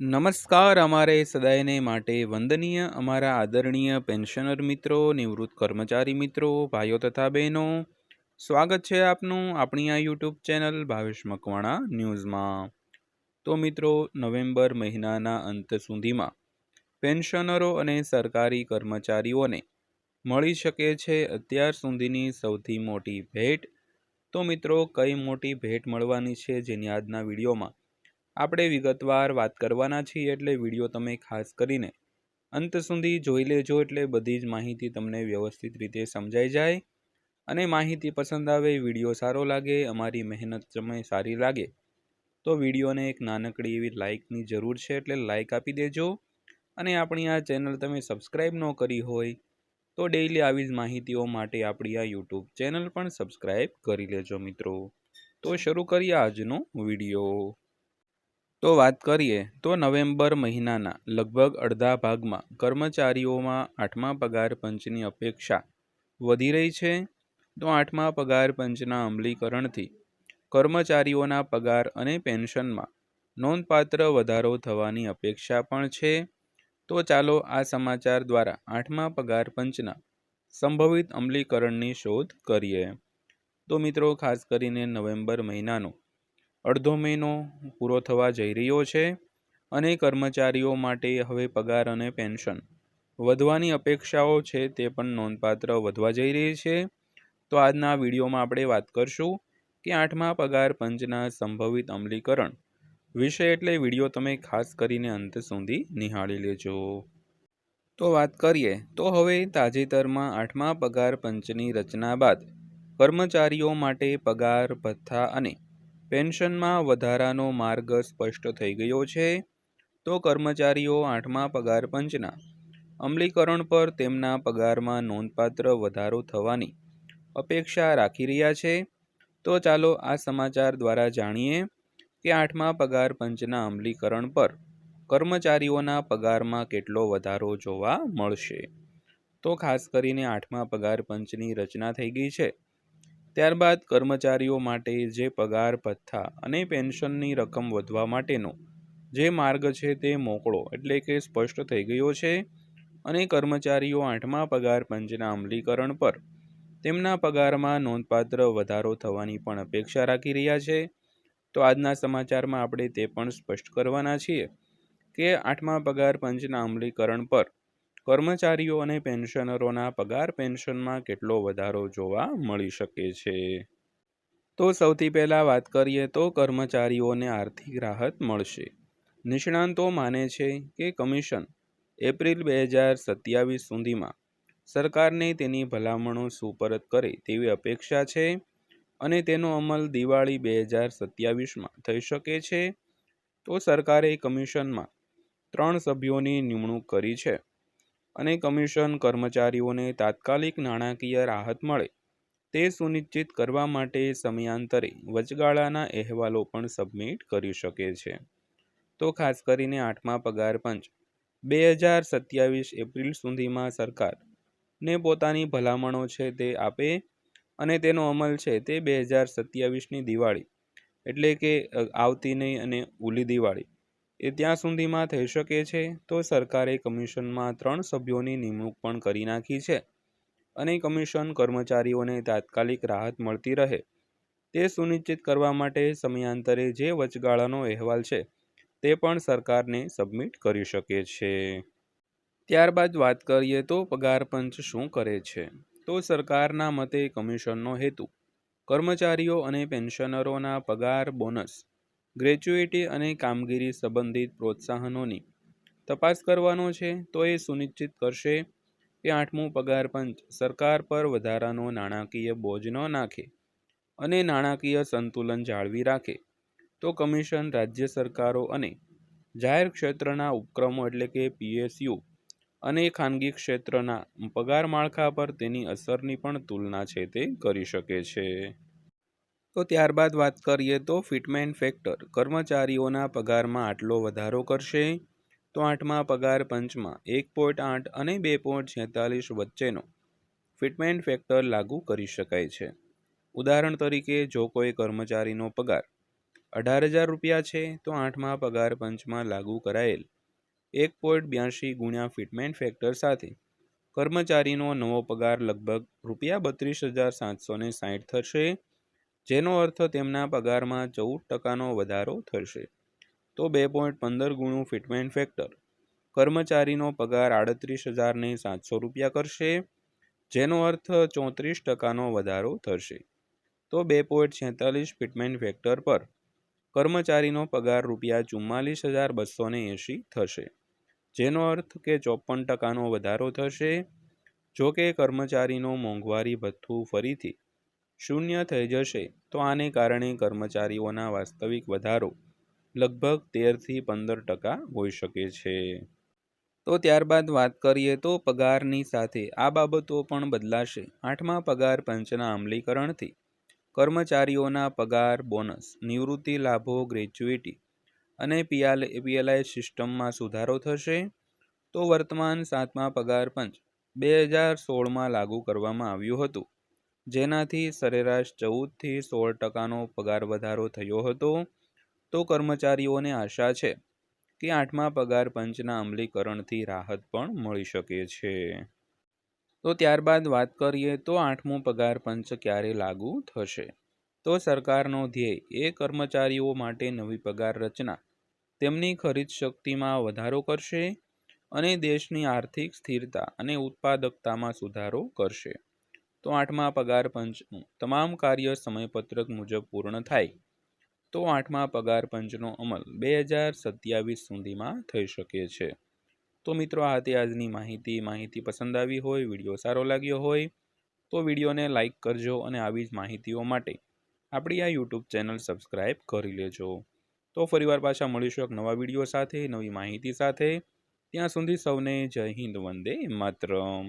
નમસ્કાર, અમારે સદાયને માટે વંદનીય અમારા આદરણીય પેન્શનર મિત્રો, નિવૃત્ત કર્મચારી મિત્રો, ભાઈઓ તથા બહેનો. સ્વાગત છે આપનું આપણી આ યુટ્યુબ ચેનલ ભાવેશ મકવાણા ન્યૂઝમાં. તો મિત્રો, નવેમ્બર મહિનાના અંત સુધીમાં પેન્શનરો અને સરકારી કર્મચારીઓને મળી શકે છે અત્યાર સુધીની સૌથી મોટી ભેટ. તો મિત્રો, કઈ મોટી ભેટ મળવાની છે જેની આજના વિડીયોમાં આપણે વિગતવાર વાત કરવાના છીએ એટલે વીડિયો તમે ખાસ કરીને અંત સુધી જોઈ લેજો એટલે બધી જ માહિતી તમને વ્યવસ્થિત રીતે સમજાઈ જાય અને માહિતી પસંદ આવે, વીડિયો સારો લાગે, અમારી મહેનત તમે સારી લાગે, તો વિડીયોને એક નાનકડી એવી લાઇકની જરૂર છે એટલે લાઇક આપી દેજો અને આપણી આ ચેનલ તમે સબસ્ક્રાઈબ ન કરી હોય તો ડેઈલી આવી જ માહિતીઓ માટે આપણી આ યુટ્યુબ ચેનલ પણ સબસ્ક્રાઈબ કરી લેજો મિત્રો. તો શરૂ કરીએ આજનો વીડિયો. તો વાત કરીએ, તો નવેમ્બર મહિનાના લગભગ અડધા ભાગમાં કર્મચારીઓમાં આઠમા પગાર પંચની અપેક્ષા વધી રહી છે. તો આઠમા પગાર પંચના અમલીકરણથી કર્મચારીઓના પગાર અને પેન્શનમાં નોંધપાત્ર વધારો થવાની અપેક્ષા પણ છે. તો ચાલો આ સમાચાર દ્વારા આઠમા પગાર પંચના સંભવિત અમલીકરણની શોધ કરીએ. તો મિત્રો, ખાસ કરીને નવેમ્બર મહિનાનો અડધો મહિનો પૂરો થવા જઈ રહ્યો છે અને કર્મચારીઓ માટે હવે પગાર અને પેન્શન. વધવાની અપેક્ષાઓ છે તે પણ નોંધપાત્ર વધવા જઈ રહી છે. તો આજના વિડીયોમાં આપણે વાત કરશું કે આઠમા પગાર પંચના સંભવિત અમલીકરણ વિશે એટલે વીડિયો તમે ખાસ કરીને અંત સુધી નિહાળી લેજો. તો વાત કરીએ, તો હવે તાજેતરમાં આઠમા પગાર પંચની રચના બાદ કર્મચારીઓ માટે પગાર, ભથ્થા અને પેન્શનમાં વધારાનો માર્ગ સ્પષ્ટ થઈ ગયો છે, તો કર્મચારીઓ આઠમા પગાર પંચના. અમલીકરણ પર તેમના પગારમાં નોંધપાત્ર વધારો થવાની અપેક્ષા રાખી રહ્યા છે. તો ચાલો આ સમાચાર દ્વારા જાણીએ કે આઠમા પગાર પંચના અમલીકરણ પર કર્મચારીઓના પગારમાં કેટલો વધારો જોવા મળશે. તો ખાસ કરીને આઠમા પગાર પંચની રચના થઈ ગઈ છે. ત્યારબાદ કર્મચારીઓ માટે જે પગાર, ભથ્થા અને પેન્શનની રકમ વધવા માટેનો જે માર્ગ છે તે મોકળો એટલે કે સ્પષ્ટ થઈ ગયો છે અને કર્મચારીઓ આઠમા પગાર પંચના અમલીકરણ પર તેમના પગારમાં નોંધપાત્ર વધારો થવાની પણ અપેક્ષા રાખી રહ્યા છે. તો આજના સમાચારમાં આપણે તે પણ સ્પષ્ટ કરવાના છીએ કે આઠમા પગાર પંચના અમલીકરણ પર કર્મચારીઓ અને પેન્શનરોના પગાર પેન્શનમાં કેટલો વધારો જોવા મળી શકે છે? તો સૌથી પહેલાં વાત કરીએ તો કર્મચારીઓને આર્થિક રાહત મળશે. નિષ્ણાંતો માને છે કે કમિશન એપ્રિલ બે હજાર સત્યાવીસ સુધીમાં સરકારને તેની ભલામણો સુપરત કરે તેવી અપેક્ષા છે અને તેનો અમલ દિવાળી બે હજાર સત્યાવીસમાં થઈ શકે છે. તો સરકારે કમિશનમાં ત્રણ સભ્યોની નિમણૂક કરી છે. અને કમિશન કર્મચારીઓને તાત્કાલિક નાણાકીય રાહત મળે. તે સુનિશ્ચિત કરવા માટે સમયાંતરે વચગાળાના અહેવાલો પણ સબમિટ કરી શકે છે. તો ખાસ કરીને આઠમા પગાર પંચ. બે હજાર સત્યાવીસ એપ્રિલ સુધીમાં સરકાર ને પોતાની ભલામણો છે તે આપે અને તેનો અમલ છે તે બે હજાર સત્યાવીસની દિવાળી. એટલે કે આવતી નહીં અને ઉલી દિવાળી. એ ત્યાં સુધીમાં થઈ શકે છે, તો સરકારે કમિશનમાં ત્રણ સભ્યોની નિમણૂક પણ કરી નાખી છે અને કમિશન કર્મચારીઓને તાત્કાલિક રાહત મળતી રહે. તે સુનિશ્ચિત કરવા માટે સમયાંતરે જે વચગાળાનો અહેવાલ છે, તે પણ સરકારને સબમિટ કરી શકે છે. ત્યારબાદ વાત કરીએ તો પગાર પંચ શું કરે છે, તો સરકારના મતે કમિશનનો હેતુ કર્મચારીઓ અને પેન્શનરોના પગાર બોનસ ગ્રેચ્યુઇટી અને કામગીરી સંબંધિત પ્રોત્સાહનોની તપાસ કરવાનો છે, તો એ સુનિશ્ચિત કરશે કે આઠમું પગાર પંચ સરકાર પર વધારાનો નાણાકીય બોજ ન નાખે અને નાણાકીય સંતુલન જાળવી રાખે. તો કમિશન, રાજ્ય સરકારો અને જાહેર ક્ષેત્રના ઉપક્રમો એટલે કે પીએસયુ અને ખાનગી ક્ષેત્રના પગાર માળખા પર તેની અસરની પણ તુલના છે તે કરી શકે છે. તો ત્યારબાદ વાત કરીએ તો ફિટમેન્ટ ફેક્ટર. કર્મચારીઓના પગારમાં આટલો વધારો કરશે? તો આઠમા પગાર પંચમાં, એક પોઈન્ટ આઠ અને બે પોઈન્ટ છેતાલીસ વચ્ચેનો ફિટમેન્ટ ફેક્ટર લાગુ કરી શકાય છે. ઉદાહરણ તરીકે, જો કોઈ કર્મચારીનો પગાર અઢાર હજાર રૂપિયા છે, તો આઠમા પગાર પંચમાં લાગુ કરાયેલ એક પોઈન્ટ બ્યાસી ગુણ્યા ફિટમેન્ટ ફેક્ટર સાથે કર્મચારીનો નવો પગાર લગભગ રૂપિયા બત્રીસ હજાર સાતસો ને સાહીઠ થશે. જેનો અર્થ તેમના પગારમાં ચૌદ ટકાનો વધારો થશે. તો બે પોઈન્ટ પંદર ગુણું ફિટમેન્ટ ફેક્ટર. કર્મચારીનો પગાર આડત્રીસ હજારને સાતસો રૂપિયા કરશે, જેનો અર્થ ચોત્રીસ ટકાનો વધારો થશે. તો બે પોઈન્ટ છેતાલીસ ફિટમેન્ટ ફેક્ટર પર કર્મચારીનો પગાર રૂપિયા ચુમ્માલીસ હજાર બસો ને એંશી થશે. જેનો અર્થ કે ચોપન ટકાનો વધારો થશે, જો કે કર્મચારીનો મોંઘવારી ભથ્થું ફરીથી શૂન્ય થઈ જશે, તો આને કારણે કર્મચારીઓના વાસ્તવિક વધારો લગભગ તેરથી પંદર ટકા હોઈ શકે છે. તો ત્યારબાદ વાત કરીએ તો પગારની સાથે આ બાબતો પણ બદલાશે. આઠમા પગાર પંચના અમલીકરણથી કર્મચારીઓના પગાર બોનસ, નિવૃત્તિ લાભો ગ્રેચ્યુઇટી અને પીએલ પીએલઆઈ સિસ્ટમમાં સુધારો થશે. તો વર્તમાન સાતમા પગાર પંચ બે હજાર સોળમાં લાગુ કરવામાં આવ્યું હતું. જેનાથી સરેરાશ ચૌદથી સોળ ટકાનો પગાર વધારો થયો હતો, તો કર્મચારીઓને આશા છે કે આઠમા પગાર પંચના અમલીકરણથી રાહત પણ મળી શકે છે. તો ત્યારબાદ વાત કરીએ તો આઠમું પગાર પંચ ક્યારે લાગુ થશે? તો સરકારનો ધ્યેય એ કર્મચારીઓ માટે નવી પગાર રચના, તેમની ખરીદ શક્તિમાં વધારો કરશે અને દેશની આર્થિક સ્થિરતા અને ઉત્પાદકતામાં સુધારો કરશે. તો આઠમા પગાર પંચનું. તમામ કાર્ય સમયપત્રક મુજબ પૂર્ણ થાય. તો આઠમા પગાર પંચનો અમલ બે હજાર સત્યાવીસ સુધીમાં થઈ શકે છે. તો મિત્રો, આ હતી આજની માહિતી. માહિતી પસંદ આવી હોય, વીડિયો સારો લાગ્યો હોય, તો વિડીયોને લાઇક કરજો અને આવી જ માહિતીઓ માટે આપણી આ યુટ્યુબ ચેનલ સબસ્ક્રાઈબ કરી લેજો. તો ફરીવાર પાછા મળીશું એક નવા વીડિયો સાથે, નવી માહિતી સાથે. ત્યાં સુધી સૌને જય હિન્દ, વંદે માતરમ.